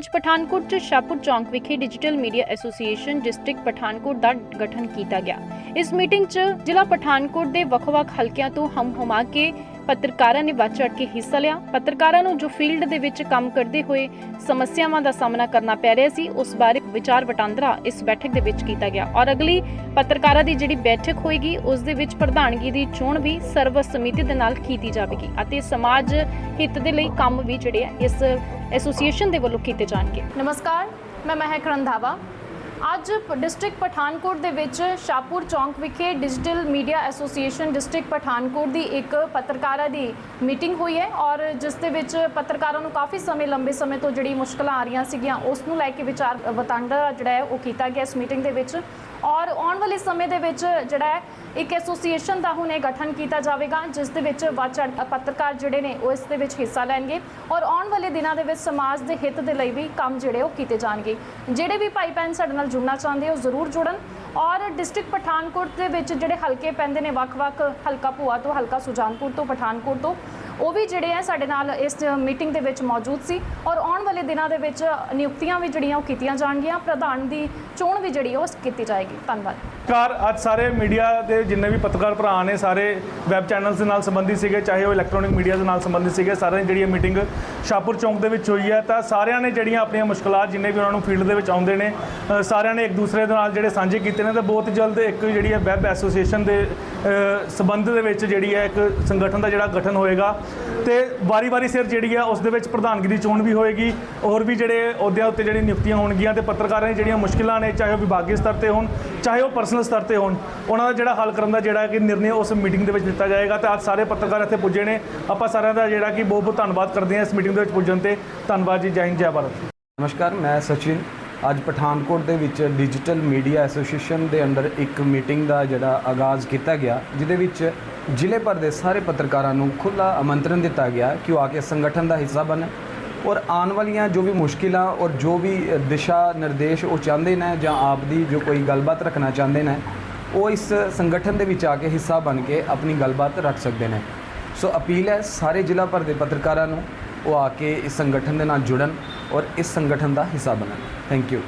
ਅੱਜ ਪਠਾਨਕੋਟ 'ਚ ਸ਼ਾਹਪੁਰ ਚੌਂਕ ਵਿਖੇ digital media association district Pathankot ਦਾ ਗਠਨ ਕੀਤਾ ਗਿਆ। ਇਸ ਮੀਟਿੰਗ 'ਚ ਜ਼ਿਲ੍ਹਾ ਪਠਾਨਕੋਟ ਦੇ ਵੱਖ-ਵੱਖ ਹਲਕਿਆਂ ਤੋਂ ਹਮ-ਹਮਾ ਕੇ ਪੱਤਰਕਾਰਾਂ ਨੇ ਵੱਧ ਚੜ੍ਹ ਕੇ ਹਿੱਸਾ ਲਿਆ। ਪੱਤਰਕਾਰਾਂ ਨੂੰ ਜੋ ਫੀਲਡ ਦੇ ਵਿੱਚ ਕੰਮ ਕਰਦੇ ਹੋਏ ਸਮੱਸਿਆਵਾਂ ਦਾ ਸਾਹਮਣਾ ਕਰਨਾ ਪੈ ਰਿਹਾ ਸੀ, ਉਸ ਬਾਰੇ ਵਿਚਾਰ ਵਟਾਂਦਰਾ ਇਸ ਬੈਠਕ ਦੇ ਵਿੱਚ ਕੀਤਾ ਗਿਆ। ਔਰ ਅਗਲੀ ਪੱਤਰਕਾਰਾਂ ਦੀ ਜਿਹੜੀ ਬੈਠਕ ਹੋਏਗੀ, ਉਸ ਦੇ ਵਿੱਚ ਪ੍ਰਧਾਨਗੀ ਦੀ ਚੋਣ ਵੀ ਸਰਵ ਸਮਿਤੀ ਦੇ ਨਾਲ ਕੀਤੀ ਜਾਵੇਗੀ ਅਤੇ ਸਮਾਜ ਹਿੱਤ ਦੇ ਲਈ ਕੰਮ ਵੀ ਜਿਹੜੇ ਇਸ ਐਸੋਸੀਏਸ਼ਨ ਦੇ ਵੱਲੋਂ ਕੀਤੇ ਜਾਣਗੇ। ਨਮਸਕਾਰ ਮੈਂ ਮਹਿਕ ਰੰਧਾਵਾ। ਅੱਜ ਡਿਸਟ੍ਰਿਕਟ ਪਠਾਨਕੋਟ ਦੇ ਵਿੱਚ ਸ਼ਾਹਪੁਰ ਚੌਂਕ ਵਿਖੇ digital media association district Pathankot ਦੀ ਇੱਕ ਪੱਤਰਕਾਰਾਂ ਦੀ ਮੀਟਿੰਗ ਹੋਈ ਹੈ ਔਰ ਜਿਸ ਦੇ ਵਿੱਚ ਪੱਤਰਕਾਰਾਂ ਨੂੰ ਕਾਫੀ ਸਮੇਂ, ਲੰਬੇ ਸਮੇਂ ਤੋਂ ਜਿਹੜੀ ਮੁਸ਼ਕਲਾਂ ਆ ਰਹੀਆਂ ਸੀਗੀਆਂ, ਉਸ ਨੂੰ ਲੈ ਕੇ ਵਿਚਾਰ ਵਟਾਂਦਰਾ ਜਿਹੜਾ ਹੈ ਉਹ ਕੀਤਾ ਗਿਆ ਇਸ ਮੀਟਿੰਗ ਦੇ ਵਿੱਚ। ਔਰ ਆਉਣ ਵਾਲੇ ਸਮੇਂ ਦੇ ਵਿੱਚ ਜਿਹੜਾ ਹੈ ਇੱਕ ਐਸੋਸੀਏਸ਼ਨ ਦਾ ਹੁਣ ਇਹ ਗਠਨ ਕੀਤਾ ਜਾਵੇਗਾ, ਜਿਸ ਦੇ ਵਿੱਚ ਵੱਧ ਪੱਤਰਕਾਰ ਜਿਹੜੇ ਨੇ ਉਹ ਇਸ ਦੇ ਵਿੱਚ ਹਿੱਸਾ ਲੈਣਗੇ ਔਰ ਆਉਣ ਵਾਲੇ ਦਿਨਾਂ ਦੇ ਵਿੱਚ ਸਮਾਜ ਦੇ ਹਿੱਤ ਦੇ ਲਈ ਵੀ ਕੰਮ ਜਿਹੜੇ ਉਹ ਕੀਤੇ ਜਾਣਗੇ। ਜਿਹੜੇ ਵੀ ਭਾਈ ਭੈਣ ਸਾਡੇ ਨਾਲ ਜੁੜਨਾ ਚਾਹੁੰਦੇ ਹੋ, ਜ਼ਰੂਰ ਜੁੜਨ। ਔਰ ਡਿਸਟ੍ਰਿਕਟ ਪਠਾਨਕੋਟ ਦੇ ਵਿੱਚ ਜਿਹੜੇ ਹਲਕੇ ਪੈਂਦੇ ਨੇ, ਵੱਖ-ਵੱਖ ਹਲਕਾ ਭੂਆ ਤੋਂ ਹਲਕਾ ਸੁਜਾਨਪੁਰ ਤੋਂ, ਪਠਾਨਕੋਟ ਤੋਂ। ਉਹ ਵੀ ਜਿਹੜੇ ਆ ਸਾਡੇ ਨਾਲ ਇਸ ਮੀਟਿੰਗ ਦੇ ਵਿੱਚ ਮੌਜੂਦ ਸੀ ਔਰ ਆਉਣ ਵਾਲੇ ਦਿਨਾਂ ਦੇ ਵਿੱਚ ਨਿਯੁਕਤੀਆਂ ਵੀ ਜਿਹੜੀਆਂ ਉਹ ਕੀਤੀਆਂ ਜਾਣਗੀਆਂ। ਪ੍ਰਧਾਨ ਦੀ ਚੋਣ ਵੀ ਜਿਹੜੀ ਉਹ ਕੀਤੀ ਜਾਏਗੀ। ਧੰਨਵਾਦ। ਕਾਰ ਅੱਜ ਸਾਰੇ ਮੀਡੀਆ ਦੇ ਜਿੰਨੇ ਵੀ ਪੱਤਰਕਾਰ ਭਰਾ ਨੇ ਸਾਰੇ ਵੈਬ ਚੈਨਲਸ ਦੇ ਨਾਲ ਸੰਬੰਧਿਤ ਸੀਗੇ ਚਾਹੇ ਉਹ ਇਲੈਕਟ੍ਰੋਨਿਕ ਮੀਡੀਆ ਦੇ ਨਾਲ ਸੰਬੰਧਿਤ ਸੀਗੇ ਸਾਰਿਆਂ ਦੀ ਜਿਹੜੀ ਇਹ ਮੀਟਿੰਗ ਸ਼ਾਹਪੁਰ ਚੌਂਕ ਦੇ ਵਿੱਚ ਹੋਈ ਹੈ। ਤਾਂ ਸਾਰਿਆਂ ਨੇ ਜਿਹੜੀਆਂ ਆਪਣੀਆਂ ਮੁਸ਼ਕਲਾਂ ਜਿੰਨੇ ਵੀ ਉਹਨਾਂ ਨੂੰ ਫੀਲਡ ਦੇ ਵਿੱਚ ਆਉਂਦੇ ਨੇ ਸਾਰਿਆਂ ਨੇ ਇੱਕ ਦੂਸਰੇ ਦੇ ਨਾਲ ਜਿਹੜੇ ਸਾਂਝੇ ਕੀਤੇ ਨੇ ਤਾਂ ਬਹੁਤ ਜਲਦ ਇੱਕ ਜਿਹੜੀ ਹੈ ਵੈਬ ਐਸੋਸੀਏਸ਼ਨ ਦੇ ਅ, ਸੰਬੰਧ ਦੇ ਵਿੱਚ ਜਿਹੜੀ ਹੈ ਇੱਕ ਸੰਗਠਨ ਦਾ ਜਿਹੜਾ ਗਠਨ ਹੋਏਗਾ। ਤੇ ਵਾਰੀ-ਵਾਰੀ ਸਿਰ ਜਿਹੜੀ ਆ ਉਸ ਦੇ ਵਿੱਚ ਪ੍ਰਧਾਨਗੀ ਦੀ ਚੋਣ ਵੀ ਹੋਏਗੀ। ਹੋਰ ਵੀ ਜਿਹੜੇ ਅਹੁਦਿਆਂ ਉੱਤੇ ਜਿਹੜੀਆਂ ਨਿਯੁਕਤੀਆਂ ਹੋਣਗੀਆਂ ਤੇ ਪੱਤਰਕਾਰਾਂ ਦੀਆਂ ਜਿਹੜੀਆਂ ਮੁਸ਼ਕਿਲਾਂ ਨੇ, ਚਾਹੇ ਉਹ ਵਿਭਾਗੀ ਸਤਰ ਤੇ ਹੋਣ, ਚਾਹੇ ਉਹ ਪਰਸਨਲ ਸਤਰ ਤੇ ਹੋਣ, ਉਹਨਾਂ ਦਾ ਜਿਹੜਾ ਹੱਲ ਕਰਨ ਦਾ ਜਿਹੜਾ ਕਿ ਨਿਰਣੇ ਉਸ ਮੀਟਿੰਗ ਦੇ ਵਿੱਚ ਦਿੱਤਾ ਜਾਏਗਾ ਤੇ ਅੱਜ ਸਾਰੇ ਪੱਤਰਕਾਰ ਇੱਥੇ ਪੁੱਜੇ ਨੇ। ਆਪਾਂ ਸਾਰਿਆਂ ਦਾ ਜਿਹੜਾ ਕਿ ਬਹੁਤ ਬਹੁਤ ਧੰਨਵਾਦ ਕਰਦੇ ਹਾਂ ਇਸ ਮੀਟਿੰਗ ਦੇ ਵਿੱਚ ਪੁੱਜਣ ਤੇ। ਧੰਨਵਾਦ ਜੀ, ਜੈ ਹਿੰਦ, ਜੈ ਭਾਰਤ। ਨਮਸਕਾਰ, ਮੈਂ ਸਚਿਨ। ਅੱਜ ਪਠਾਨਕੋਟ ਦੇ ਵਿੱਚ ਡਿਜੀਟਲ ਮੀਡੀਆ ਐਸੋਸੀਏਸ਼ਨ ਦੇ ਅੰਡਰ ਇੱਕ ਮੀਟਿੰਗ ਦਾ ਜਿਹੜਾ ਆਗਾਜ਼ ਕੀਤਾ ਗਿਆ, ਜਿਹਦੇ ਵਿੱਚ ਜ਼ਿਲ੍ਹੇ ਭਰ ਦੇ ਸਾਰੇ ਪੱਤਰਕਾਰਾਂ ਨੂੰ ਖੁੱਲ੍ਹਾ ਆਮੰਤਰਣ ਦਿੱਤਾ ਗਿਆ ਕਿ ਉਹ ਆ ਕੇ ਸੰਗਠਨ ਦਾ ਹਿੱਸਾ ਬਣਨ ਔਰ ਆਉਣ ਵਾਲੀਆਂ ਜੋ ਵੀ ਮੁਸ਼ਕਿਲਾਂ ਔਰ ਜੋ ਵੀ ਦਿਸ਼ਾ ਨਿਰਦੇਸ਼ ਉਹ ਚਾਹੁੰਦੇ ਨੇ ਜਾਂ ਆਪ ਦੀ ਜੋ ਕੋਈ ਗੱਲਬਾਤ ਰੱਖਣਾ ਚਾਹੁੰਦੇ ਨੇ, ਉਹ ਇਸ ਸੰਗਠਨ ਦੇ ਵਿੱਚ ਆ ਕੇ ਹਿੱਸਾ ਬਣ ਕੇ ਆਪਣੀ ਗੱਲਬਾਤ ਰੱਖ ਸਕਦੇ ਨੇ। ਸੋ ਅਪੀਲ ਹੈ ਸਾਰੇ ਜ਼ਿਲ੍ਹਾ ਭਰ ਦੇ ਪੱਤਰਕਾਰਾਂ ਨੂੰ ਉਹ ਆ ਕੇ ਇਸ ਸੰਗਠਨ ਦੇ ਨਾਲ ਜੁੜਨ ਔਰ ਇਸ ਸੰਗਠਨ ਦਾ ਹਿੱਸਾ ਬਣਨ। Thank you.